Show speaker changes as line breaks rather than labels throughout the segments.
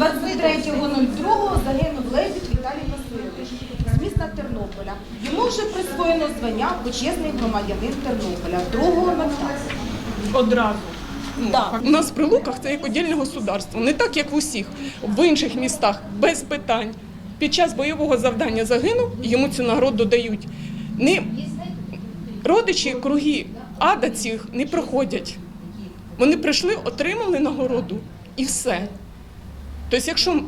23.02 загинув Лебідь Віталій Васильович з міста Тернополя. Йому вже присвоєно звання почесний громадянин Тернополя другого навчання.
Одразу.
Так.
У нас при Луках це як одільне государство, не так, як в усіх. В інших містах без питань. Під час бойового завдання загинув, йому цю нагороду дають. Не родичі круги ада цих не проходять. Вони прийшли, отримали нагороду і все. Тобто, якщо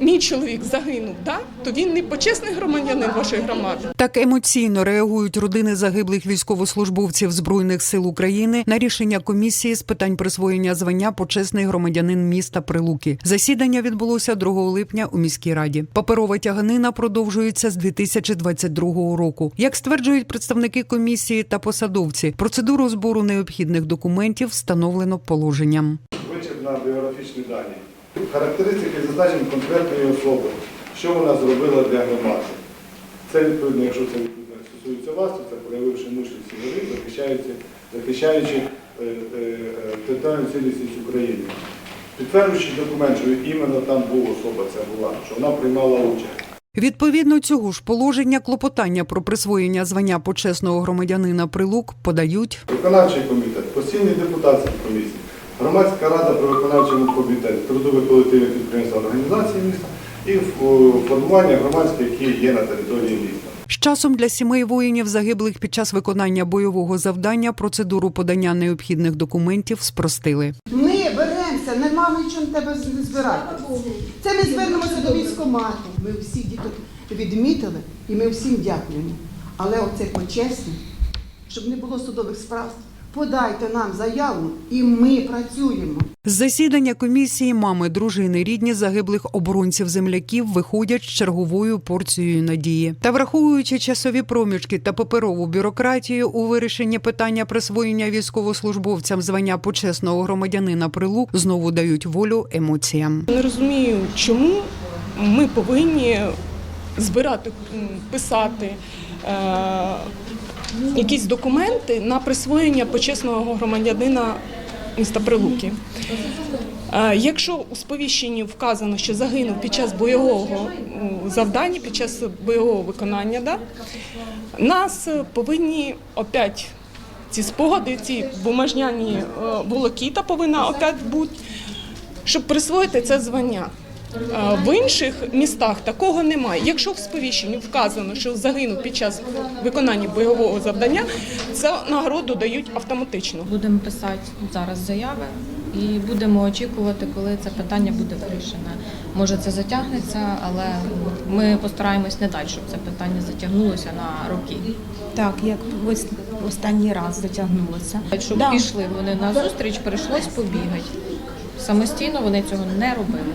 мій чоловік загинув, да, то він не почесний громадянин вашої громади.
Так емоційно реагують родини загиблих військовослужбовців збройних сил України на рішення комісії з питань присвоєння звання почесний громадянин міста Прилуки. Засідання відбулося 2 липня у міській раді. Паперова тяганина продовжується з 2022 року. Як стверджують представники комісії та посадовці, процедуру збору необхідних документів встановлено положенням.
Вичерп на біографічні дані. Характеристики зазначені конкретної особи, що вона зробила для громади. Це відповідно, якщо це відповідно стосується вас, то це проявивши мужність і захищаючи, захищаючи е, е, е, територіальну цілісність України. Підтверджуючи документ, що іменно там була особа ця була, що вона приймала участь.
Відповідно цього ж положення клопотання про присвоєння звання почесного громадянина Прилук подають
Виконавчий комітет, постійні депутатські комісії, громадська рада при виконавчому комітеті, трудових колективних підприємств організації міста і формування громадське, які є на території міста.
З часом для сімей воїнів загиблих під час виконання бойового завдання процедуру подання необхідних документів спростили.
Ми беремося, нема нічого тебе з- збирати. Це ми звернемося до військкомату. Ми всі діток відмітили і ми всім дякуємо. Але оце почесно, щоб не було судових справ. Подайте нам заяву і ми працюємо.
З засідання комісії мами, дружини, рідні загиблих оборонців земляків виходять з черговою порцією надії. Та враховуючи часові проміжки та паперову бюрократію у вирішенні питання присвоєння військовослужбовцям звання почесного громадянина Прилук знову дають волю емоціям.
Не розумію, чому ми повинні збирати, писати е, якісь документи на присвоєння почесного громадянина міста Прилуки. Е, Якщо у сповіщенні вказано, що загинув під час бойового завдання, під час бойового виконання, да, нас повинні опять ці спогади, ці бумажняні е, волокіта повинна опять бути, щоб присвоїти це звання. В інших містах такого немає. Якщо в сповіщенні вказано, що загинув під час виконання бойового завдання, цю нагороду дають автоматично.
Будемо писати зараз заяви і будемо очікувати, коли це питання буде вирішене. Може, це затягнеться, але ми постараємось не дати, щоб це питання затягнулося на роки.
Так, як в ос- останній раз затягнулося.
Щоб
Да.
пішли вони на зустріч, прийшлось побігати. Самостійно вони цього не робили.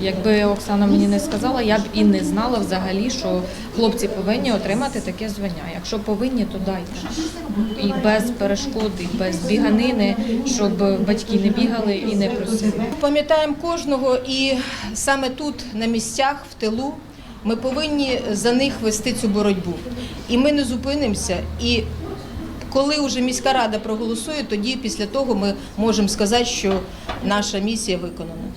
Якби Оксана мені не сказала, я б і не знала взагалі, що хлопці повинні отримати таке звання. Якщо повинні, то дайте. І без перешкод, і без біганини, щоб батьки не бігали і не просили.
Пам'ятаємо кожного, і саме тут, на місцях, в тилу, ми повинні за них вести цю боротьбу. І ми не зупинимося. І коли вже міська рада проголосує, тоді після того ми можемо сказати, що наша місія виконана.